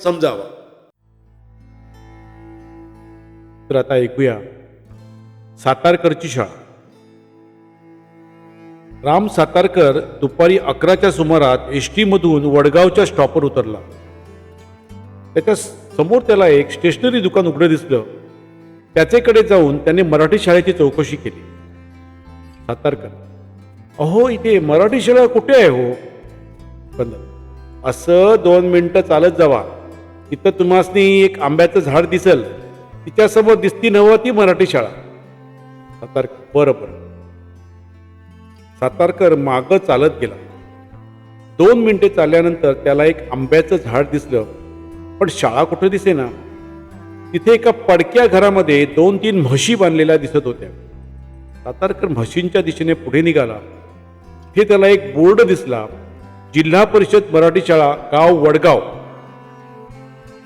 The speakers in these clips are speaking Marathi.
समजावा. तर आता ऐकूया सातारकरची शाळा. राम सातारकर दुपारी अकराच्या सुमारात एस मधून वडगावच्या स्टॉपवर उतरला. त्याच्यासमोर त्याला एक स्टेशनरी दुकान उघडं दिसलं. त्याचेकडे जाऊन त्याने मराठी शाळेची चौकशी केली. सातारकर अहो इथे मराठी शाळा कुठे आहे हो? पण असं दोन मिनिटं चालत जावा. तिथं तुम्हासनी एक आंब्याचं झाड दिसल. तिच्यासमोर दिसती नव्ह ती मराठी शाळा. सातारकर बरं बरं. सातारकर मागं चालत गेला. दोन मिनिटे चालल्यानंतर त्याला एक आंब्याचं झाड दिसलं. पण शाळा कुठं दिसेना? तिथे एका पडक्या घरामध्ये दोन तीन म्हशी बांधलेल्या दिसत होत्या. सातारकर म्हशींच्या दिशेने पुढे निघाला. तिथे त्याला एक बोर्ड दिसला. जिल्हा परिषद मराठी शाळा गाव वडगाव.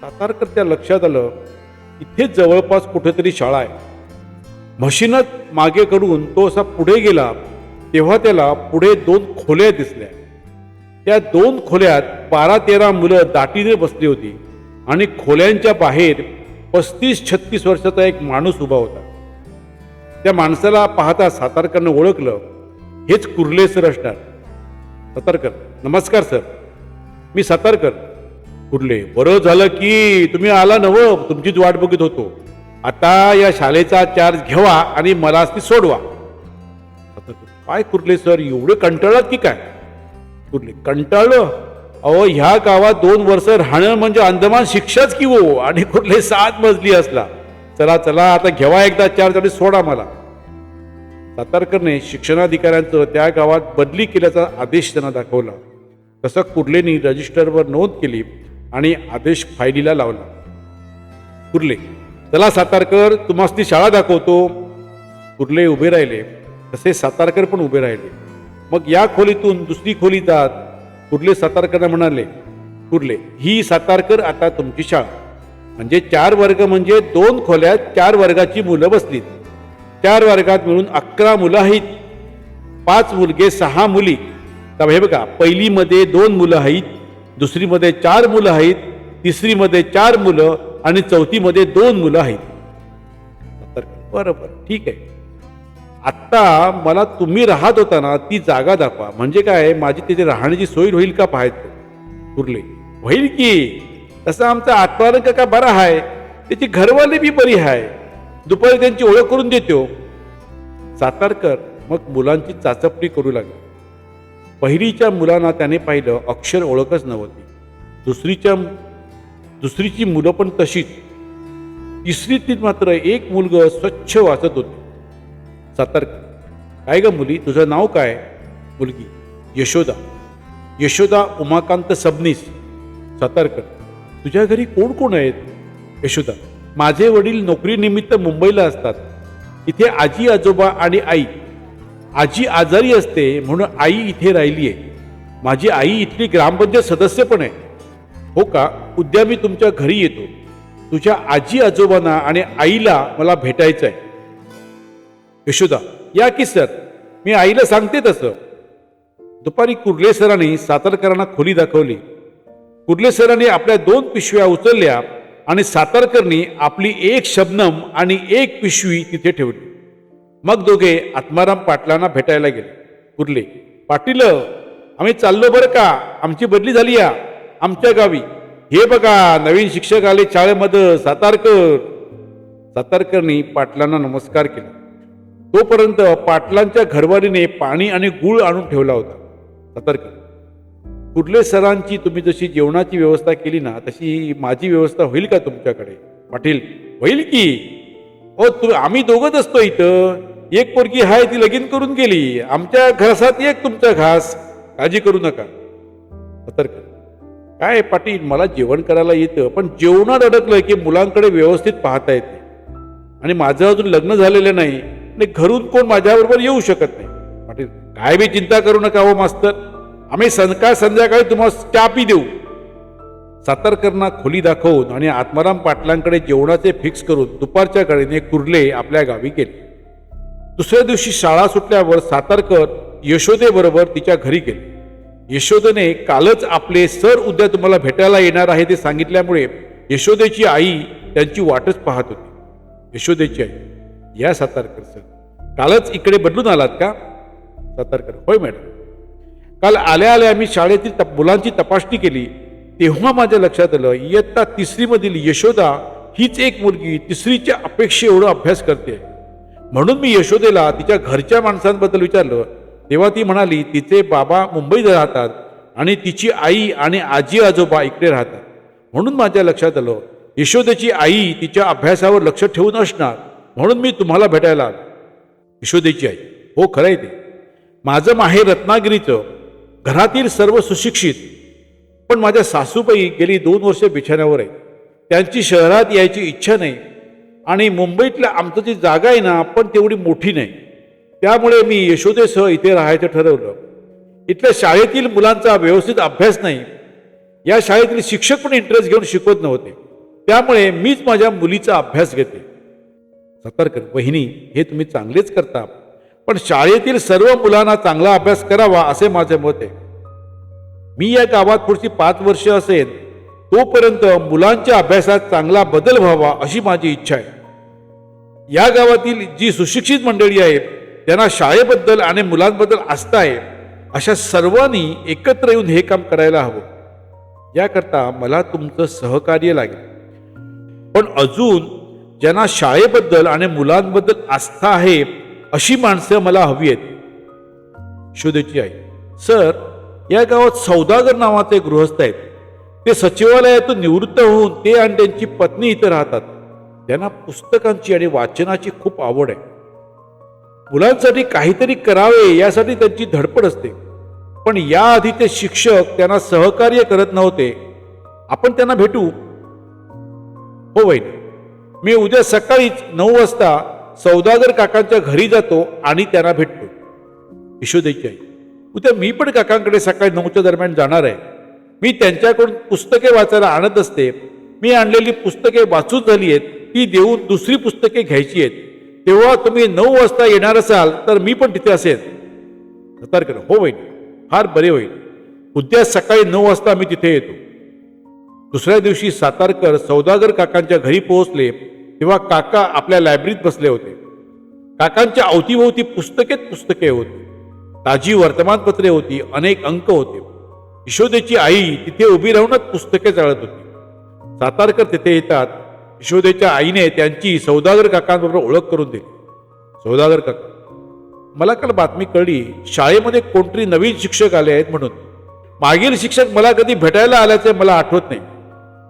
सातारकर त्या लक्षात आलं इथे जवळपास कुठेतरी शाळा आहे. म्हशीनच मागे करून तो असा पुढे गेला तेव्हा त्याला पुढे दोन खोल्या दिसल्या. त्या दोन खोल्यात बारा तेरा मुलं दाटीने बसली होती आणि खोल्यांच्या बाहेर पस्तीस छत्तीस वर्षाचा एक माणूस उभा होता. त्या माणसाला पाहता सातारकरनं ओळखलं हेच कुर्ले सर असणार. सातारकर नमस्कार सर. मी सातारकर. कुठले बरं झालं की तुम्ही आला नव तुमचीच वाट बघत होतो. आता या शाळेचा चार्ज घेवा आणि मला ती सोडवा. आता काय कुठले सर? एवढे कंटाळत की काय? कुठले कंटाळलं? अहो ह्या गावात दोन वर्ष राहणं म्हणजे अंदमान शिक्षाच की हो? आणि कुठले सात मजली असला. चला चला आता घेवा एकदा चार्ज आणि सोडा मला. सातारकरने शिक्षणाधिकाऱ्यांचं त्या गावात बदली केल्याचा आदेश त्यांना दाखवला. तसं कुर्लेनी रजिस्टरवर नोंद केली. आणि आदेश फायलीला लावला. कुर्ले चला सातारकर तुम्हास ती शाळा दाखवतो. कुर्ले उभे राहिले. तसे सातारकर पण उभे राहिले. मग या खोलीतून दुसरी खोली जात कुर्ले सातारकरांना म्हणाले कुर्ले ही सातारकर आता तुमची शाळा. म्हणजे चार वर्ग म्हणजे दोन खोल्यात चार वर्गाची मुलं बसलीत. चार वर्गात मिळून अकरा मुलं आहेत. पाच मुलगे सहा मुली. तर हे बघा पहिलीमध्ये दोन मुलं आहेत दुसरीमध्ये चार मुलं आहेत तिसरीमध्ये चार मुलं आणि चौथीमध्ये दोन मुलं आहेत. तर बरं बरं ठीक आहे. आत्ता मला तुम्ही राहत होता ना ती जागा दाखवा. म्हणजे काय माझी तिथे राहण्याची सोय होईल का पाहायचं? कुर्ले होईल की. तसं आमचा आत्मारंग का बरा आहे त्याची घरवाली बी बरी आहे दुपारी त्यांची ओळख करून देतो. सातारकर मग मुलांची चाचपणी करू लागली. पहिलीच्या मुलांना त्याने पाहिलं अक्षर ओळखच नव्हती. दुसरीच्या दुसरीची मुलं पण तशीच. तिसरीतील मात्र एक मुलग स्वच्छ वाचत होती. सातारकर काय ग मुली तुझं नाव काय? मुलगी. यशोदा. यशोदा उमाकांत सबनीस. सातारकर तुझ्या घरी कोण कोण आहेत? यशोदा. माझे वडील नोकरीनिमित्त मुंबईला असतात. इथे आजी आजोबा आणि आई. आजी आजारी असते म्हणून आई इथे राहिली आहे. माझी आई इथली ग्रामपंचायत सदस्य पण आहे. हो का? उद्या मी तुमच्या घरी येतो. तुझ्या आजी आजोबांना आणि आईला मला भेटायचं आहे. यशोदा या की सर मी आईला सांगते तसं. दुपारी कुर्ले सरांनी सातारकरांना खोली दाखवली. कुर्ले सरांनी आपल्या दोन पिशव्या उचलल्या आणि सातारकरनी आपली एक शबनम आणि एक पिशवी तिथे ठेवली. मग दोघे आत्माराम पाटलांना भेटायला गेले. उरले पाटील आम्ही चाललो बरं का? आमची बदली झाली या. आमच्या गावी. हे बघा नवीन शिक्षक आले शाळेमध्ये. सातारकर. सातारकरनी पाटलांना नमस्कार केला. तोपर्यंत पाटलांच्या घरवारीने पाणी आणि गुळ आणून ठेवला होता. सातारकर. कुठले सरांची तुम्ही जशी जेवणाची व्यवस्था केली ना तशी माझी व्यवस्था होईल का तुमच्याकडे? पाटील होईल की? हो तू आम्ही दोघंच असतो इथं. एक पोरगी हाय ती लगीन करून गेली. आमच्या घरासात एक तुमचा घास. काळजी करू नका. सतर्क. काय पाटील मला जेवण करायला येतं पण जेवणात अडकलं की मुलांकडे व्यवस्थित पाहता येते आणि माझं अजून लग्न झालेलं नाही आणि घरून कोण माझ्याबरोबर येऊ शकत नाही. पाटील काय बी चिंता करू नका हो मास्तर. आम्ही संकाळ संध्याकाळी तुम्हाला चापी देऊ. सातारकरांना खोली दाखवून आणि आत्माराम पाटलांकडे जेवणाचे फिक्स करून दुपारच्या गाडीने कुर्ले आपल्या गावी गेले. दुसऱ्या दिवशी शाळा सुटल्यावर सातारकर यशोदेबरोबर तिच्या घरी गेले. यशोदेने कालच आपले सर उद्या तुम्हाला भेटायला येणार आहे ते सांगितल्यामुळे यशोदेची आई त्यांची वाटच पाहत होती. यशोदेची आई या सातारकर सर कालच इकडे बदलून आलात का? सातारकर होय मॅडम. काल आल्या आल्या आम्ही शाळेतील तप मुलांची तपासणी केली. तेव्हा माझ्या लक्षात आलं इयत्ता तिसरीमधील यशोदा हीच एक मुलगी तिसरीच्या अपेक्षे एवढा अभ्यास करते म्हणून मी यशोदेला तिच्या घरच्या माणसांबद्दल विचारलं. तेव्हा ती म्हणाली तिचे बाबा मुंबईत राहतात आणि तिची आई आणि आजी आजोबा इकडे राहतात. म्हणून माझ्या लक्षात आलं यशोदेची आई तिच्या अभ्यासावर लक्ष ठेवून असणार म्हणून मी तुम्हाला भेटायला आलो. यशोदेची आई हो खरं आहे ते. माझं माहेर रत्नागिरीचं घरातील सर्व सुशिक्षित पण माझ्या सासूबाई गेली दोन वर्ष बिछाण्यावर आहे त्यांची शहरात यायची इच्छा नाही आणि मुंबईतल्या आमचं जी जागा आहे ना पण तेवढी मोठी नाही. त्यामुळे मी यशोदेसह इथे राहायचं ठरवलं. इथल्या शाळेतील मुलांचा व्यवस्थित अभ्यास नाही. या शाळेतील शिक्षक पण इंटरेस्ट घेऊन शिकवत नव्हते. त्यामुळे मीच माझ्या मुलीचा अभ्यास घेते सतर्क बहिणी हे तुम्ही चांगलेच करता. पण शाळेतील सर्व मुलांना चांगला अभ्यास करावा असे माझे मत आहे. मी या गावात पुढची पाच वर्ष असेल तोपर्यंत मुलांच्या अभ्यासात चांगला बदल व्हावा अशी माझी इच्छा आहे. या गावातील जी सुशिक्षित मंडळी आहेत त्यांना शाळेबद्दल आणि मुलांबद्दल आस्था आहे अशा सर्वांनी एकत्र येऊन हे काम करायला हवं. याकरता मला तुमचं सहकार्य लागेल. पण अजून ज्यांना शाळेबद्दल आणि मुलांबद्दल आस्था आहे अशी माणसं मला हवी आहेत. शोधेची आई सर या गावात सौदागर नावाचे गृहस्थ आहेत. ते सचिवालयातून निवृत्त होऊन ते आणि त्यांची पत्नी इथं राहतात. त्यांना पुस्तकांची आणि वाचनाची खूप आवड आहे. मुलांसाठी काहीतरी करावे यासाठी त्यांची धडपड असते. पण याआधी ते शिक्षक त्यांना सहकार्य करत नव्हते. आपण त्यांना भेटू? हो वहिनी. मी उद्या सकाळीच नऊ वाजता सौदागर काकांच्या घरी जातो आणि त्यांना भेटतो. यशोदेची आई. उद्या मी पण काकांकडे सकाळी नऊच्या दरम्यान जाणार आहे. मी त्यांच्याकडून पुस्तके वाचायला आणत असते. मी आणलेली पुस्तके वाचून झाली आहेत. ती देऊन दुसरी पुस्तके घ्यायची आहेत. तेव्हा तुम्ही नऊ वाजता येणार असाल तर मी पण तिथे असेल सतर्क हो होईल फार बरे होईल. उद्या सकाळी नऊ वाजता मी तिथे येतो. दुसऱ्या दिवशी सातारकर सौदागर काकांच्या घरी पोहोचले तेव्हा काका आपल्या लायब्ररीत बसले होते. काकांच्या अवतीभोवती पुस्तकेत पुस्तके होती. ताजी वर्तमानपत्रे होती अनेक अंक होते. यशोदेची आई तिथे उभी राहूनच पुस्तके चाळत होती. सातारकर तिथे येतात यशोदेच्या आईने त्यांची सौदागर काकांबरोबर ओळख करून दिली. सौदागर काका मला काल बातमी कळली शाळेमध्ये कोणतरी नवीन शिक्षक आले आहेत म्हणून. मागील शिक्षक मला कधी भेटायला आल्याचे मला आठवत नाही.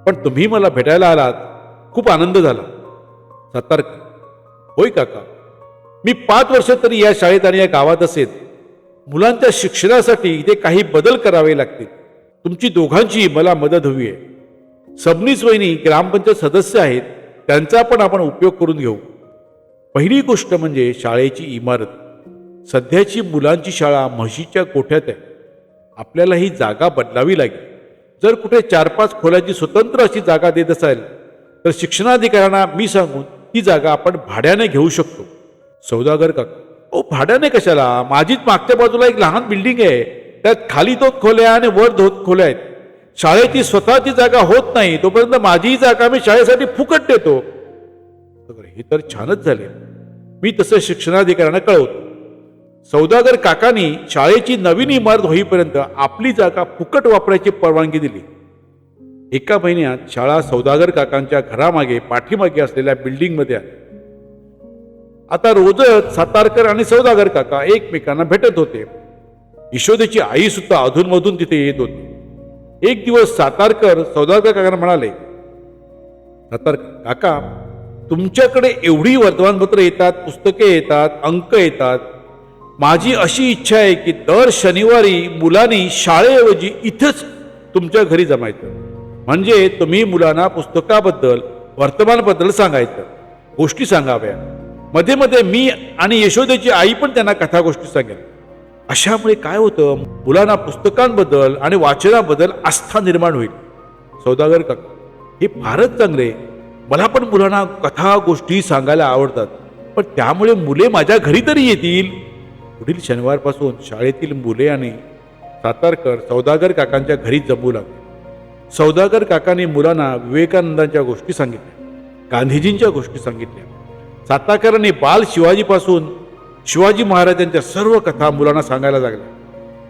पण तुम्ही मला भेटायला आलात खूप आनंद झाला. सतर्क. होय काका मी पाच वर्ष तरी या शाळेत आणि या गावात असेल मुलांच्या शिक्षणासाठी इथे काही बदल करावे लागतील. तुमची दोघांची मला मदत हवी आहे. सबनीस वहिनी ग्रामपंचायत सदस्य आहेत त्यांचा पण आपण उपयोग करून घेऊ. पहिली गोष्ट म्हणजे शाळेची इमारत. सध्याची मुलांची शाळा म्हशीच्या गोठ्यात आहे. आपल्याला ही जागा बदलावी लागेल. जर कुठे चार पाच खोल्याची स्वतंत्र अशी जागा देत असाल तर शिक्षणाधिकाऱ्यांना मी सांगून ती जागा आपण भाड्याने घेऊ शकतो. सौदागर काका ओ भाड्याने कशाला? माझीच मागच्या बाजूला एक लहान बिल्डिंग आहे. त्यात खाली दोन खोल्या आणि वर दोन खोल्या आहेत. शाळेची स्वतःची जागा होत नाही तोपर्यंत माझीही जागा मी शाळेसाठी फुकट देतो. हे तर छानच झाले. मी तसं शिक्षणाधिकाऱ्यांना कळवतो. सौदागर काकांनी शाळेची नवीन इमारत होईपर्यंत आपली जागा फुकट वापरायची परवानगी दिली. एका महिन्यात शाळा सौदागर काकांच्या घरामागे पाठीमागे असलेल्या बिल्डिंगमध्ये आली. आता रोजच सातारकर आणि सौदागर काका एकमेकांना भेटत होते. यशोदेची आई सुद्धा अधूनमधून तिथे येत होती. एक दिवस सातारकर सौदागर काकांना म्हणाले सातारकर काका तुमच्याकडे एवढी वर्तमानपत्र येतात पुस्तके येतात अंक येतात. माझी अशी इच्छा आहे की दर शनिवारी मुलांनी शाळेऐवजी इथंच तुमच्या घरी जमायचं. म्हणजे तुम्ही मुलांना पुस्तकाबद्दल वर्तमानबद्दल सांगायचं गोष्टी सांगाव्या मध्ये मध्ये मी आणि यशोदेची आई पण त्यांना कथा गोष्टी सांगेल. अशामुळे काय होतं? मुलांना पुस्तकांबद्दल आणि वाचनाबद्दल आस्था निर्माण होईल. सौदागर काका हे फारच चांगले मला पण मुलांना कथा गोष्टी सांगायला आवडतात. पण त्यामुळे मुले माझ्या घरी तरी येतील? पुढील शनिवारपासून शाळेतील मुले आणि सातारकर सौदागर काकांच्या घरी जमू लागले. सौदागर काकांनी मुलांना विवेकानंदांच्या गोष्टी सांगितल्या गांधीजींच्या गोष्टी सांगितल्या. सातारकरांनी बाल शिवाजीपासून शिवाजी महाराजांच्या सर्व कथा मुलांना सांगायला लागल्या.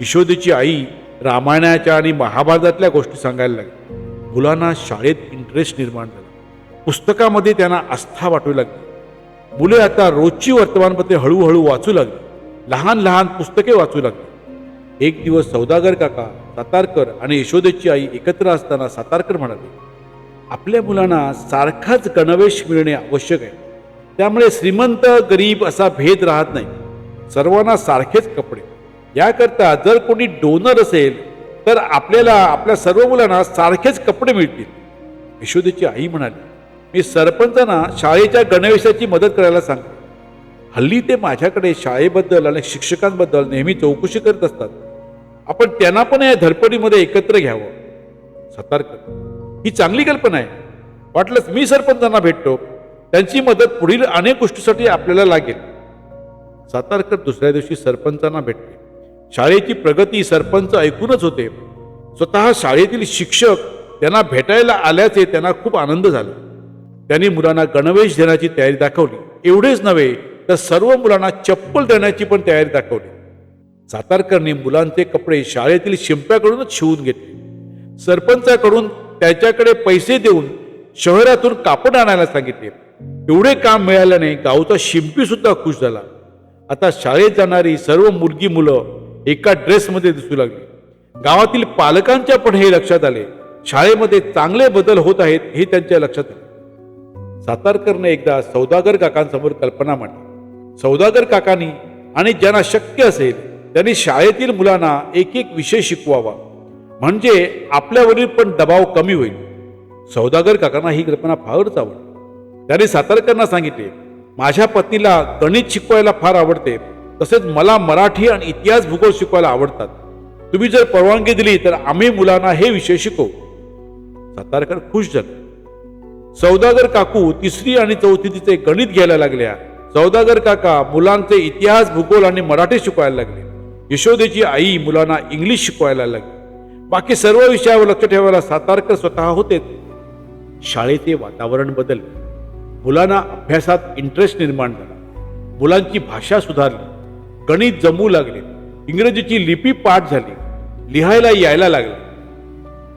यशोदेची आई रामायणाच्या आणि महाभारतातल्या गोष्टी सांगायला लागल्या मुलांना शाळेत इंटरेस्ट निर्माण झाला. पुस्तकामध्ये त्यांना आस्था वाटू लागली. मुले आता रोजची वर्तमानपत्रे हळूहळू वाचू लागली. लहान लहान पुस्तके वाचू लागली. एक दिवस सौदागर काका सातारकर आणि यशोदेची आई एकत्र असताना सातारकर म्हणाले आपल्या मुलांना सारखाच गणवेश मिळणे आवश्यक आहे. त्यामुळे श्रीमंत गरीब असा भेद राहत नाही. सर्वांना सारखेच कपडे. याकरता जर कोणी डोनर असेल तर आपल्याला आपल्या सर्व मुलांना सारखेच कपडे मिळतील. यशोदेची आई म्हणाली मी सरपंचांना शाळेच्या गणवेशाची मदत करायला सांगते. हल्ली ते माझ्याकडे शाळेबद्दल आणि शिक्षकांबद्दल नेहमी चौकशी करत असतात. आपण त्यांना पण या धडपडीमध्ये एकत्र घ्यावं. सतर्क ही चांगली कल्पना आहे. वाटलंच मी सरपंचांना भेटतो. त्यांची मदत पुढील अनेक गोष्टीसाठी आपल्याला लागेल. सातारकर दुसऱ्या दिवशी सरपंचांना भेटले. शाळेची प्रगती सरपंच ऐकूनच होते. स्वतः शाळेतील शिक्षक त्यांना भेटायला आल्याचे त्यांना खूप आनंद झाला. त्यांनी मुलांना गणवेश देण्याची तयारी दाखवली. एवढेच नव्हे तर सर्व मुलांना चप्पल देण्याची पण तयारी दाखवली. सातारकरने मुलांचे कपडे शाळेतील शिंप्याकडूनच शिवून घेतले. सरपंचाकडून त्याच्याकडे पैसे देऊन शहरातून कापड आणायला सांगितले. एवढे काम मिळाल्याने गावचा शिंपी सुद्धा खुश झाला. आता शाळेत जाणारी सर्व मुलगी मुलं एका ड्रेसमध्ये दिसू लागली. गावातील पालकांच्या पण हे लक्षात आले. शाळेमध्ये चांगले बदल होत आहेत हे त्यांच्या लक्षात आले. सातारकरने एकदा सौदागर काकांसमोर कल्पना मांडली. सौदागर काकांनी आणि ज्यांना शक्य असेल त्यांनी शाळेतील मुलांना एक एक विषय शिकवावा. म्हणजे आपल्यावरील पण दबाव कमी होईल. सौदागर काकांना ही कल्पना फारच आवडली त्याने सातारकरांना सांगितले माझ्या पत्नीला गणित शिकवायला फार आवडते. तसेच मला मराठी आणि इतिहास भूगोल शिकवायला आवडतात. तुम्ही जर परवानगी दिली तर आम्ही मुलांना हे विषय शिकवू. सातारकर खुश झाले. सौदागर काकू तिसरी आणि चौथीचे गणित घ्यायला लागल्या. सौदागर काका मुलांचे इतिहास भूगोल आणि मराठी शिकवायला लागले. यशोदेची आई मुलांना इंग्लिश शिकवायला लागली. बाकी सर्व विषयावर लक्ष ठेवायला सातारकर स्वतः होते. शाळेचे वातावरण बदलले मुलांना अभ्यासात इंटरेस्ट निर्माण झाला. मुलांची भाषा सुधारली. गणित जमू लागले. इंग्रजीची लिपी पाठ झाली. लिहायला यायला लागले.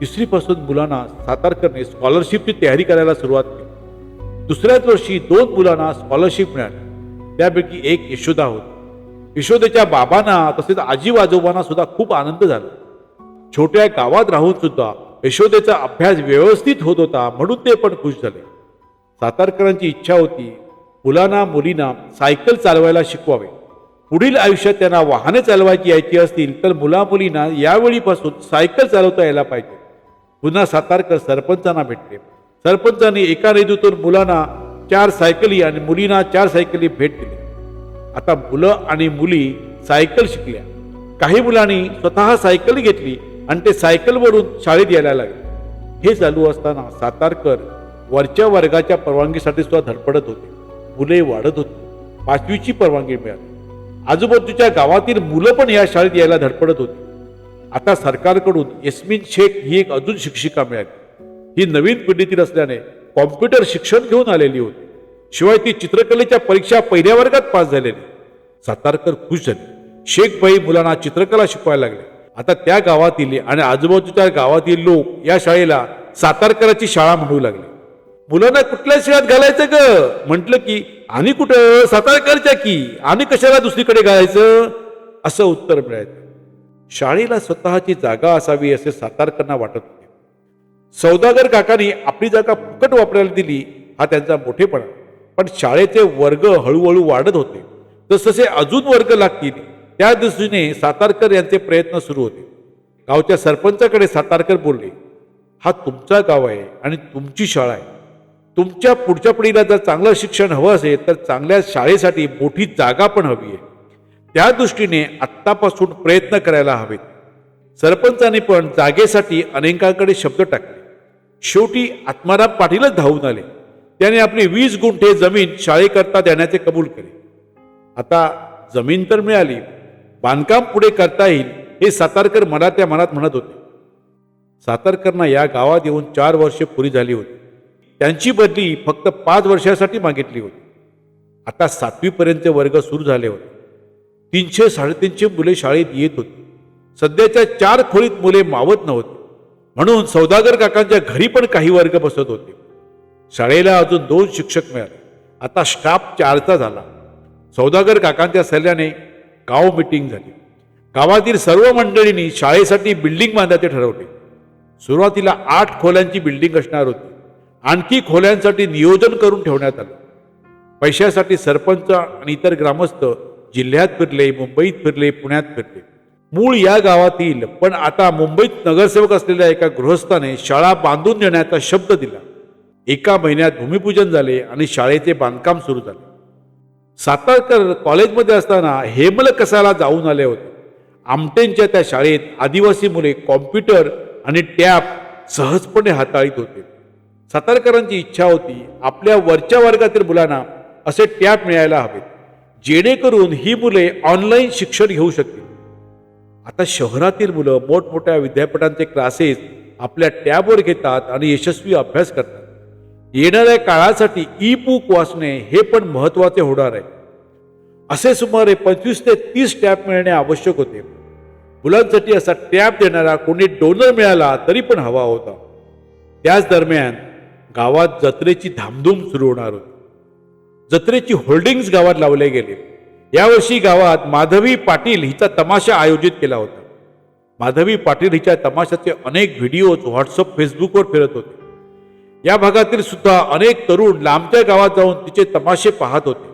तिसरीपासून मुलांना सातारकरने स्कॉलरशिपची तयारी करायला सुरुवात केली. दुसऱ्याच वर्षी दोन मुलांना स्कॉलरशिप मिळाली. त्यापैकी एक यशोदा होती. यशोदेच्या बाबांना तसेच आजी आजोबांना सुद्धा खूप आनंद झाला. छोट्या गावात राहून सुद्धा यशोदेचा अभ्यास व्यवस्थित होत होता म्हणून ते पण खुश झाले. सातारकरांची इच्छा होती मुलांना मुलींना सायकल चालवायला शिकवावे. पुढील आयुष्यात त्यांना वाहने चालवायची यायची असतील तर मुला मुलींना यावेळीपासून सायकल चालवता यायला पाहिजे. पुन्हा सातारकर सरपंचांना भेटले. सरपंचांनी एका निधीतून मुलांना चार सायकली आणि मुलींना चार सायकली भेट दिली. आता मुलं आणि मुली सायकल शिकल्या. काही मुलांनी स्वतः सायकल घेतली आणि ते सायकलवरून शाळेत यायला लागले. हे चालू असताना सातारकर वरच्या वर्गाच्या परवानगीसाठी सुद्धा धडपडत होते. मुले वाढत होती. पाचवीची परवानगी मिळाली. आजूबाजूच्या गावातील मुलं पण या शाळेत यायला धडपडत होती. आता सरकारकडून यस्मिन शेख ही एक अजून शिक्षिका मिळाली. ही नवीन पिढीतील असल्याने कॉम्प्युटर शिक्षण घेऊन आलेली होती. शिवाय ती चित्रकलेच्या परीक्षा पहिल्या वर्गात पास झालेली. सातारकर खुश झाले. शेखबाई मुलांना चित्रकला शिकवायला लागले. आता त्या गावातील आणि आजूबाजूच्या गावातील लोक या शाळेला सातारकराची शाळा म्हणू लागले. मुलांना कुठल्या शाळेत घालायचं ग? म्हटलं की आणि कुठं? सातारकरच्या की? आणि कशाला दुसरीकडे घालायचं? असं उत्तर मिळायचं. शाळेला स्वतःची जागा असावी असे सातारकरांना वाटत होते. सौदागर काकांनी आपली जागा फुकट वापरायला दिली हा त्यांचा मोठेपणा. पण शाळेचे वर्ग हळूहळू वाढत होते. जसजसे अजून वर्ग लागतील त्या दृष्टीने सातारकर यांचे प्रयत्न सुरू होते. गावच्या सरपंचाकडे सातारकर बोलले हा तुमचा गाव आहे आणि तुमची शाळा आहे. तुमच्या पुढच्या पिढीला जर चांगलं शिक्षण हवं असेल तर चांगल्या शाळेसाठी मोठी जागा पण हवी आहे. त्या दृष्टीने आत्तापासून प्रयत्न करायला हवेत. सरपंचाने पण जागेसाठी अनेकांकडे शब्द टाकले. शेवटी आत्माराम पाटीलच धावून आले. त्याने आपली वीस गुंठे जमीन शाळेकरता देण्याचे कबूल केले. आता जमीन तर मिळाली बांधकाम पुढे करता येईल हे सातारकर मनातल्या मनात म्हणत होते. सातारकरना या गावात येऊन चार वर्षे पुरी झाली होती. त्यांची बदली फक्त पाच वर्षासाठी मागितली होती. आता सातवीपर्यंत वर्ग सुरू झाले होते. तीनशे साडेतीनशे मुले शाळेत येत होती. सध्याच्या चार खोलीत मुले मावत नव्हती. म्हणून सौदागर काकांच्या घरी पण काही वर्ग बसत होते. शाळेला अजून दोन शिक्षक मिळाले. आता स्टाफ चारचा झाला. सौदागर काकांच्या सल्ल्याने गाव मिटिंग झाली. गावातील सर्व मंडळींनी शाळेसाठी बिल्डिंग बांधायचे ठरवले. सुरुवातीला आठ खोल्यांची बिल्डिंग असणार होती. आणखी खोल्यांसाठी नियोजन करून ठेवण्यात आलं. पैशासाठी सरपंच आणि इतर ग्रामस्थ जिल्ह्यात फिरले मुंबईत फिरले पुण्यात फिरले. मूळ या गावातील पण आता मुंबईत नगरसेवक असलेल्या एका गृहस्थाने शाळा बांधून देण्याचा शब्द दिला. एका महिन्यात भूमिपूजन झाले आणि शाळेचे बांधकाम सुरू झाले. सातारकर कॉलेजमध्ये असताना हेमल कसाला जाऊन आले होते. आमटेंच्या त्या शाळेत आदिवासी मुले कॉम्प्युटर आणि टॅब सहजपणे हाताळीत होते. सातारकरांची इच्छा होती आपल्या वरच्या वर्गातील मुलांना असे टॅब मिळायला हवेत जेणेकरून ही मुले ऑनलाईन शिक्षण घेऊ शकतील. आता शहरातील मुलं मोठमोठ्या विद्यापीठांचे क्लासेस आपल्या टॅबवर घेतात आणि यशस्वी अभ्यास करतात. येणाऱ्या काळासाठी ई बुक वाचणे हे पण महत्त्वाचे होणार आहे. असे सुमारे पंचवीस ते तीस टॅब मिळणे आवश्यक होते. मुलांसाठी असा टॅब देणारा कोणी डोनर मिळाला तरी पण हवा होता. त्याच दरम्यान गावात जत्रेची धामधूम सुरू होणार होती. जत्रेची होल्डिंग्स गावात लावले गेले. यावर्षी गावात माधवी पाटील हिचा तमाशा आयोजित केला होता. माधवी पाटील हिच्या तमाशाचे अनेक व्हिडिओज व्हॉट्सअप फेसबुकवर फिरत होते. या भागातील सुद्धा अनेक तरुण लांबच्या गावात जाऊन तिचे तमाशे पाहत होते.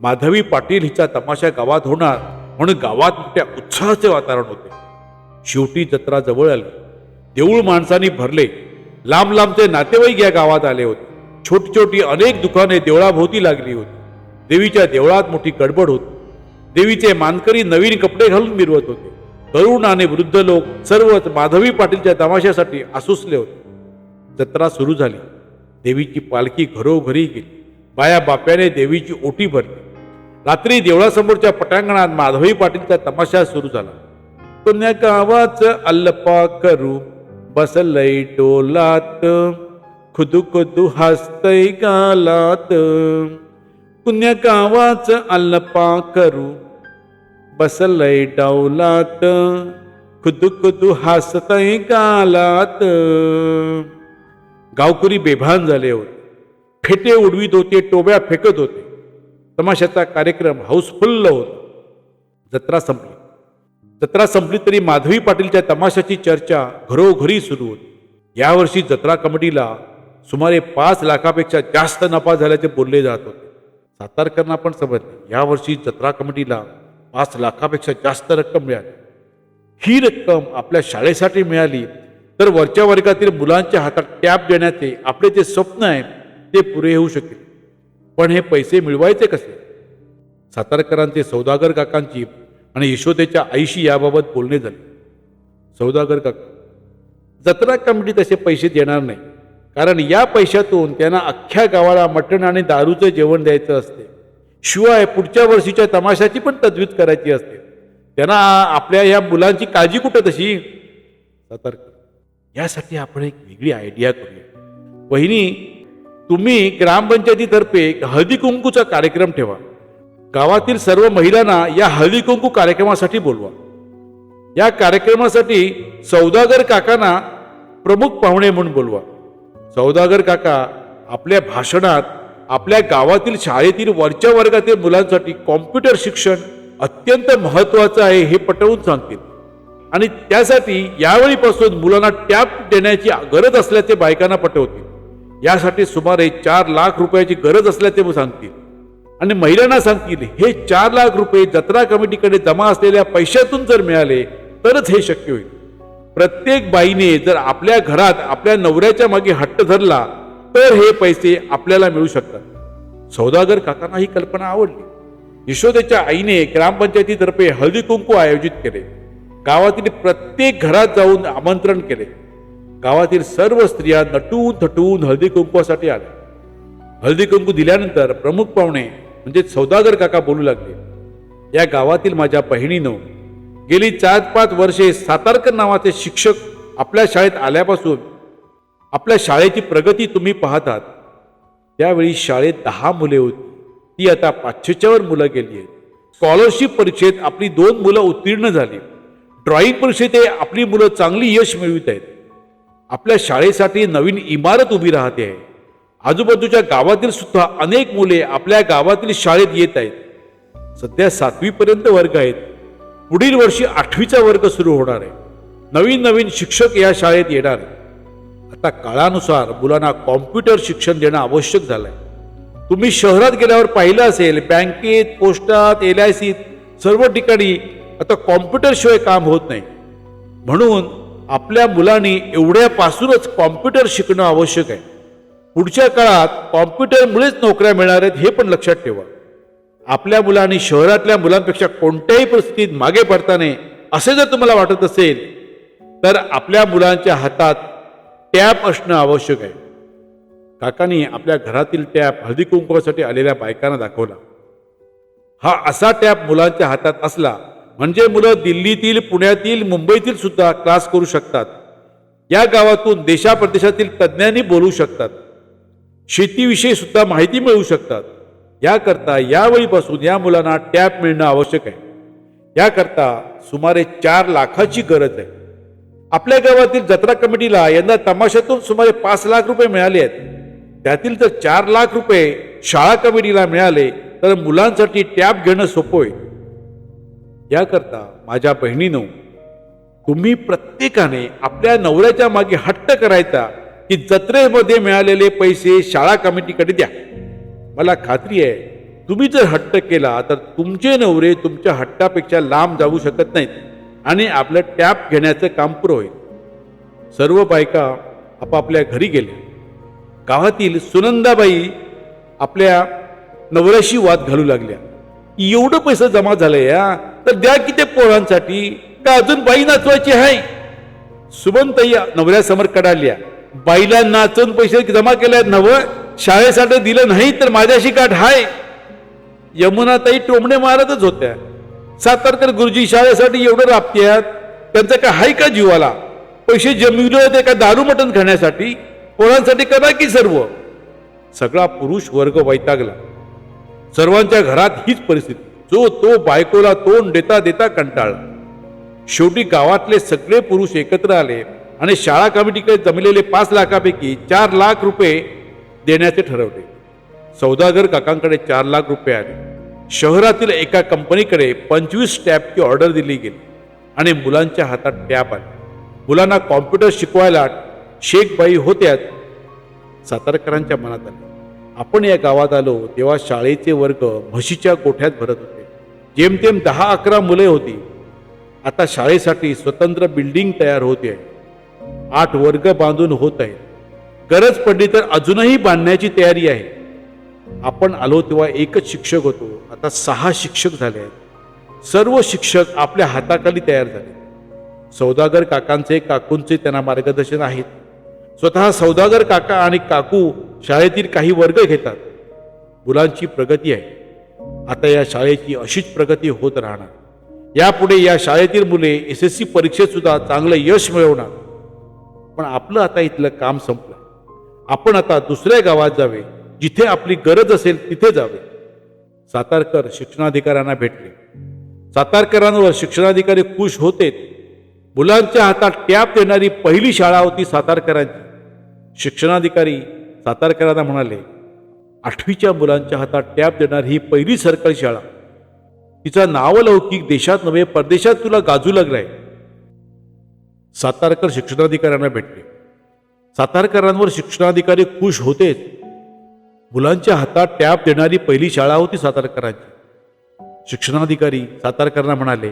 माधवी पाटील हिचा तमाशा गावात होणार म्हणून गावात मोठ्या उत्साहाचे वातावरण होते. शेवटी जत्रा जवळ आली. देऊळ माणसांनी भरले. लांब लांबचे नातेवाईक या गावात आले होते. छोटी छोटी अनेक दुकाने देवळाभोवती लागली होती. देवीच्या देवळात मोठी गडबड होती. देवीचे मानकरी नवीन कपडे घालून मिरवत होते. तरुण आणि वृद्ध लोक सर्वच माधवी पाटीलच्या तमाशासाठी आसुसले होते. जत्रा सुरू झाली. देवीची पालखी घरोघरी गेली. बाया बाप्याने देवीची ओटी भरली. रात्री देवळासमोरच्या पटांगणात माधवी पाटीलचा तमाशा सुरू झाला. पुण्या गावाच अल्लपा करू बसलय टोलात खुदू खुदू हसतय गालात. पुण्या गावाच अल्लपा करू बसलय डावलात खुदू खुदू हसतय गालात. गावकरी बेभान झाले होते. फेटे उडवीत होते टोब्या फेकत होते. तमाशाचा कार्यक्रम हाऊसफुल्ल होता. जत्रा संपली. जत्रा संपली तरी माधवी पाटीलच्या तमाशाची चर्चा घरोघरी सुरू होती. यावर्षी जत्रा कमिटीला सुमारे पाच लाखापेक्षा जास्त नफा झाल्याचे बोलले जात होते. सातारकरांना पण समजले यावर्षी जत्रा कमिटीला पाच लाखापेक्षा जास्त रक्कम मिळाली. ही रक्कम आपल्या शाळेसाठी मिळाली. तर वरच्या वर्गातील मुलांच्या हातात टॅप देण्याचे आपले जे स्वप्न आहे ते पुरे होऊ शकेल. पण हे पैसे मिळवायचे कसे? सातारकरांचे सौदागर काकांची आणि यशोदेच्या आईशी याबाबत बोलणे झाले. सौदागर काका जत्रा कमिटी तसे पैसे देणार नाही. कारण या पैशातून त्यांना अख्ख्या गावाला मटण आणि दारूचं जेवण द्यायचं असते. शिवाय पुढच्या वर्षीच्या तमाशाची पण तजवीज करायची असते. त्यांना आपल्या या मुलांची काळजी कुठं तशी? सतर्क यासाठी आपण एक वेगळी आयडिया करूया. वहिनी तुम्ही ग्रामपंचायतीतर्फे हळदी कुंकूचा कार्यक्रम ठेवा. गावातील सर्व महिलांना या हळदी कुंकू कार्यक्रमासाठी बोलवा. या कार्यक्रमासाठी सौदागर काकांना प्रमुख पाहुणे म्हणून बोलवा. सौदागर काका आपल्या भाषणात आपल्या गावातील शाळेतील वरच्या वर्गातील मुलांसाठी कॉम्प्युटर शिक्षण अत्यंत महत्वाचं आहे हे पटवून सांगतील. आणि त्यासाठी यावेळीपासून मुलांना टॅप देण्याची गरज असल्याचे बायकांना पटवतील. यासाठी सुमारे चार लाख रुपयाची गरज असल्याचे सांगतील. आणि महिलांना सांगतील हे चार लाख रुपये जत्रा कमिटीकडे जमा असलेल्या पैशातून जर मिळाले तरच हे शक्य होईल. प्रत्येक बाईने जर आपल्या घरात आपल्या नवऱ्याच्या मागे हट्ट धरला तर हे पैसे आपल्याला मिळू शकतात. सौदागर काकांना ही कल्पना आवडली. यशोदेच्या आईने ग्रामपंचायतीतर्फे हळदी कुंकू आयोजित केले. गावातील प्रत्येक घरात जाऊन आमंत्रण केले. गावातील सर्व स्त्रिया नटून थटून हळदी कुंकवासाठी आल्या. हळदी कुंकू दिल्यानंतर प्रमुख पाहुणे म्हणजे सौदागर काका बोलू लागले. या गावातील माझ्या बहिणीनं गेली चार पाच वर्षे सातारकर नावाचे शिक्षक आपल्या शाळेत आल्यापासून आपल्या शाळेची प्रगती तुम्ही पाहतात. त्यावेळी शाळेत दहा मुले होती. ती आता पाचशेच्यावर मुलं गेली आहेत. स्कॉलरशिप परीक्षेत आपली दोन मुलं उत्तीर्ण झाली. ड्रॉईंग परीक्षेत आपली मुलं चांगली यश मिळवित आहेत. आपल्या शाळेसाठी नवीन इमारत उभी राहते. आहे आजूबाजूच्या गावातील सुद्धा अनेक मुले आपल्या गावातील शाळेत येत आहेत. सध्या सातवीपर्यंत वर्ग आहेत. पुढील वर्षी आठवीचा वर्ग सुरू होणार आहे. नवीन नवीन शिक्षक या शाळेत येणार आता काळानुसार मुलांना कॉम्प्युटर शिक्षण देणं आवश्यक झालंय. तुम्ही शहरात गेल्यावर पाहिलं असेल बँकेत पोस्टात एल आय सीत सर्व ठिकाणी आता कॉम्प्युटरशिवाय काम होत नाही. म्हणून आपल्या मुलांनी एवढ्यापासूनच कॉम्प्युटर शिकणं आवश्यक आहे. पुढच्या काळात कॉम्प्युटरमुळेच नोकऱ्या मिळणार आहेत हे पण लक्षात ठेवा. आपल्या मुलांनी शहरातल्या मुलांपेक्षा कोणत्याही परिस्थितीत मागे पडताना असे जर तुम्हाला वाटत असेल तर आपल्या मुलांच्या हातात टॅप असणं आवश्यक आहे. काकांनी आपल्या घरातील टॅप हळदी कुंकवासाठी आलेल्या बायकांना दाखवला. हा असा टॅप मुलांच्या हातात असला म्हणजे मुलं दिल्लीतील पुण्यातील मुंबईतील सुद्धा क्लास करू शकतात. या गावातून देशाप्रदेशातील तज्ज्ञांनी बोलू शकतात. शेतीविषयी सुद्धा माहिती मिळवू शकतात. याकरता यावेळीपासून या मुलांना टॅप मिळणं आवश्यक आहे. याकरता सुमारे चार लाखाची गरज आहे. आपल्या गावातील जत्रा कमिटीला यंदा तमाशातून सुमारे पाच लाख रुपये मिळाले आहेत. त्यातील जर चार लाख रुपये शाळा कमिटीला मिळाले तर मुलांसाठी टॅब घेणं सोपं होईल याकरता माझ्या बहिणीनं तुम्ही प्रत्येकाने आपल्या नवऱ्याच्या मागे हट्ट करायचा की जत्रेमध्ये मिळालेले पैसे शाळा कमिटीकडे द्या. मला खात्री आहे तुम्ही जर हट्ट केला तर तुमचे नवरे तुमच्या हट्टापेक्षा लांब जाऊ शकत नाहीत आणि आपलं टॅप घेण्याचं काम पुरं होईल. सर्व बायका आपापल्या घरी गेल्या. गावातील सुनंदाबाई आपल्या नवऱ्याशी वाद घालू लागल्या. एवढं पैसा जमा झालं या तर द्या की ते पोरांसाठी. का अजून बाई नाचवायची आहे? सुमनताई नवऱ्यासमोर कडाल्या. बाईला नाचून पैसे जमा केले नव शाळेसाठी दिलं नाही तर माझ्याशी गाठ हाय. यमुनाताई टोमणे मारतच होत्या. सातारकर गुरुजी शाळेसाठी एवढं राबत्यात त्यांचं काय हाय का जीवाला? पैसे जमविले होते का दारू मटण खाण्यासाठी? पोरांसाठी करा की सर्व? सगळा पुरुष वर्ग वैतागला. सर्वांच्या घरात हीच परिस्थिती. जो तो बायकोला तोंड देता देता कंटाळला. शेवटी गावातले सगळे पुरुष एकत्र आले आणि शाळा कमिटीकडे जमलेले पाच लाखापैकी चार लाख रुपये देण्याचे ठरवले. सौदागर काकांकडे चार लाख रुपये आले. शहरातील एका कंपनीकडे पंचवीस टॅबची ऑर्डर दिली गेली आणि मुलांच्या हातात टॅब आले. मुलांना कॉम्प्युटर शिकवायला शेखबाई होत्यात सातारकरांच्या मनात आले. आपण या गावात आलो तेव्हा शाळेचे वर्ग म्हशीच्या गोठ्यात भरत होते. जेमतेम दहा अकरा मुले होती. आता शाळेसाठी स्वतंत्र बिल्डिंग तयार होते. आहे आठ वर्ग बांधून होत आहेत. गरज पडली तर अजूनही बांधण्याची तयारी आहे. आपण आलो तेव्हा एकच शिक्षक होतो. आता सहा शिक्षक झाले आहेत. सर्व शिक्षक आपल्या हाताखाली तयार झाले. सौदागर काकांचे काकूंचे त्यांना मार्गदर्शन आहेत. स्वतः सौदागर काका आणि काकू शाळेतील काही वर्ग घेतात. मुलांची प्रगती आहे. आता या शाळेची अशीच प्रगती होत राहणार. यापुढे या शाळेतील मुले एस एस सी परीक्षेत सुद्धा चांगलं यश मिळवणार. पण आपलं आता इथलं काम संपलं. आपण आता दुसऱ्या गावात जावे जिथे आपली गरज असेल तिथे जावे. सातारकर शिक्षणाधिकाऱ्यांना भेटले. सातारकरांवर शिक्षणाधिकारी खुश होते. मुलांच्या हातात टॅप देणारी पहिली शाळा होती सातारकरांची. शिक्षणाधिकारी सातारकरांना म्हणाले आठवीच्या मुलांच्या हातात टॅप देणारी ही पहिली सरकारी शाळा. तिचा नावलौकिक देशात नव्हे परदेशात तुला गाजू लागलाय. सातारकर शिक्षणाधिकाऱ्यांना भेटले. सातारकरांवर शिक्षणाधिकारी खुश होतेच. मुलांच्या हातात टॅप देणारी पहिली शाळा होती सातारकरांची. शिक्षणाधिकारी सातारकरांना म्हणाले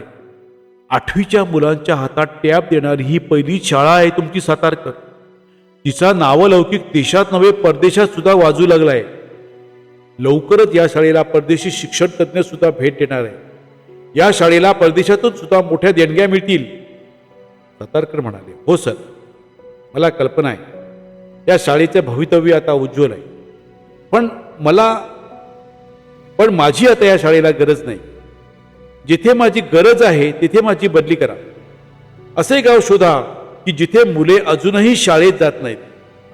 आठवीच्या मुलांच्या हातात टॅब देणारी ही पहिली शाळा आहे तुमची सातारकर. तिचा नावलौकिक देशात नव्हे परदेशात सुद्धा वाजू लागलाय. लवकरच या शाळेला परदेशी शिक्षण तज्ज्ञ सुद्धा भेट देणार आहे या शाळेला परदेशातून सुद्धा मोठ्या देणग्या मिळतील. सतारकर म्हणाले हो सर मला कल्पना आहे. या शाळेचं भवितव्य आता उज्ज्वल आहे. पण मला पण माझी आता या शाळेला गरज नाही. जिथे माझी गरज आहे तिथे माझी बदली करा. असे गाव शोधा की जिथे मुले अजूनही शाळेत जात नाहीत.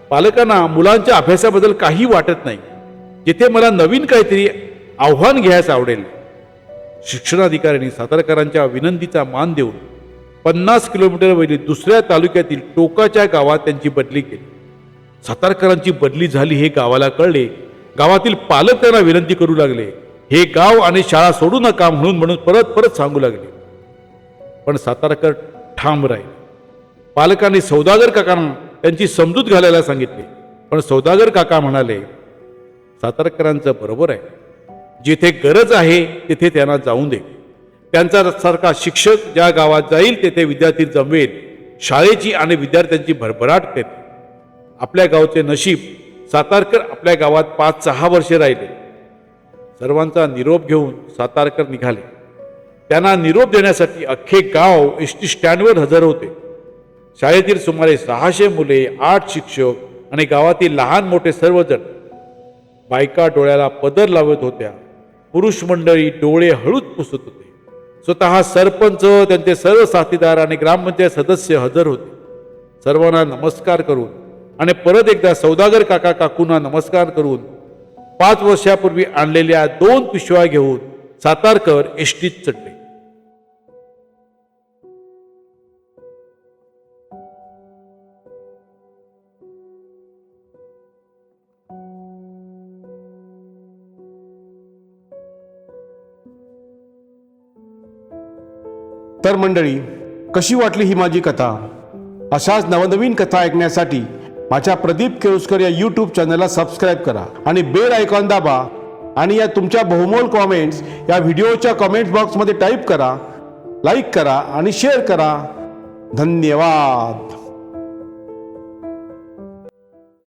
पालकांना मुलांच्या अभ्यासाबद्दल काही वाटत नाही. जिथे मला नवीन काहीतरी आव्हान घ्यायचं आवडेल. शिक्षणाधिकाऱ्यांनी सातारकरांच्या विनंतीचा मान देऊन पन्नास किलोमीटरवरील दुसऱ्या तालुक्यातील टोकाच्या गावात त्यांची बदली केली. सातारकरांची बदली झाली हे गावाला कळले. गावातील पालक त्यांना विनंती करू लागले. हे गाव आणि शाळा सोडू नका म्हणून म्हणून परत परत सांगू लागले. पण सातारकर ठाम राहील. पालकांनी सौदागर काकांना त्यांची समजूत घालायला सांगितले. पण सौदागर काका म्हणाले सातारकरांचं बरोबर आहे. जिथे गरज आहे तिथे त्यांना जाऊन दे. त्यांचा सारखा शिक्षक ज्या गावात जाईल तेथे विद्यार्थी जमवेल शाळेची आणि विद्यार्थ्यांची भरभराट करेल आपल्या गावचे नशीब सातारकर आपल्या गावात पाच सहा वर्षे राहिले. सर्वांचा निरोप घेऊन सातारकर निघाले. त्यांना निरोप देण्यासाठी अख्खे गाव एस टी स्टँडवर हजर होते. शाळेतील सुमारे सहाशे मुले आठ शिक्षक आणि गावातील लहान मोठे सर्वजण बायका डोळ्याला पदर लावत होत्या. पुरुष मंडळी डोळे हळूच पुसत होते. स्वतः सरपंच त्यांचे सर्व साथीदार आणि ग्रामपंचायत सदस्य हजर होते. सर्वांना नमस्कार करून आणि परत एकदा सौदागर काका काकूंना नमस्कार करून पाच वर्षापूर्वी आणलेल्या दोन पिशव्या घेऊन सातारकर एसटीत चढले. तर मंडळी कशी वाटली ही माझी कथा? अशाच नवनवीन कथा ऐकण्यासाठी माझ्या प्रदीप केळुसकर या यूट्यूब चॅनलला सबस्क्राईब करा आणि बेल आयकॉन दाबा आणि या तुमच्या बहुमोल कॉमेंट्स या व्हिडिओच्या कॉमेंट बॉक्समध्ये टाईप करा लाईक करा आणि शेअर करा. धन्यवाद.